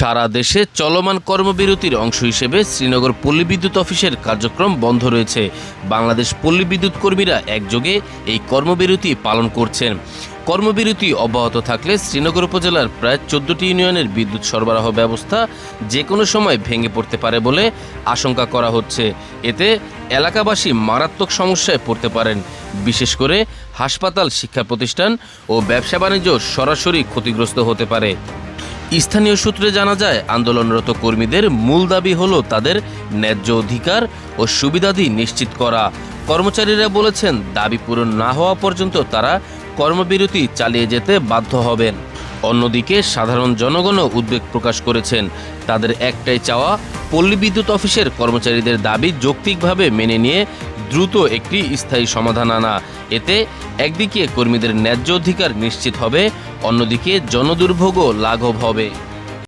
সারা দেশে চলমান কর্মবিরতির অংশ হিসেবে শ্রীনগর পল্লী বিদ্যুৎ অফিসের কার্যক্রম বন্ধ রয়েছে। বাংলাদেশ পল্লী বিদ্যুৎ কর্মীরা একযোগে এই কর্মবিরতি পালন করছেন। কর্মবিরতি অব্যাহত থাকলে শ্রীনগর উপজেলার প্রায় চোদ্দটি ইউনিয়নের বিদ্যুৎ সরবরাহ ব্যবস্থা যে কোনো সময় ভেঙে পড়তে পারে বলে আশঙ্কা করা হচ্ছে। এতে এলাকাবাসী মারাত্মক সমস্যায় পড়তে পারেন। বিশেষ করে হাসপাতাল, শিক্ষা প্রতিষ্ঠান ও ব্যবসা বাণিজ্য সরাসরি ক্ষতিগ্রস্ত হতে পারে। স্থানীয় সূত্রে জানা যায়, আন্দোলনরত কর্মীদের মূল দাবি হল তাদের ন্যায্য অধিকার ও সুবিধাদি নিশ্চিত করা। কর্মচারীরা বলেছেন, দাবি পূরণ না হওয়া পর্যন্ত তারা কর্মবিরতি চালিয়ে যেতে বাধ্য হবেন। অন্যদিকে, সাধারণ জনগণও উদ্বেগ প্রকাশ করেছেন। তাদের একটাই চাওয়া, পল্লী বিদ্যুৎ অফিসের কর্মচারীদের দাবি যৌক্তিকভাবে মেনে নিয়ে দ্রুত একটি স্থায়ী সমাধান আনা। এতে একদিকে কর্মীদের ন্যায্য অধিকার নিশ্চিত হবে, অন্যদিকে জনদুর্ভোগও লাঘব হবে।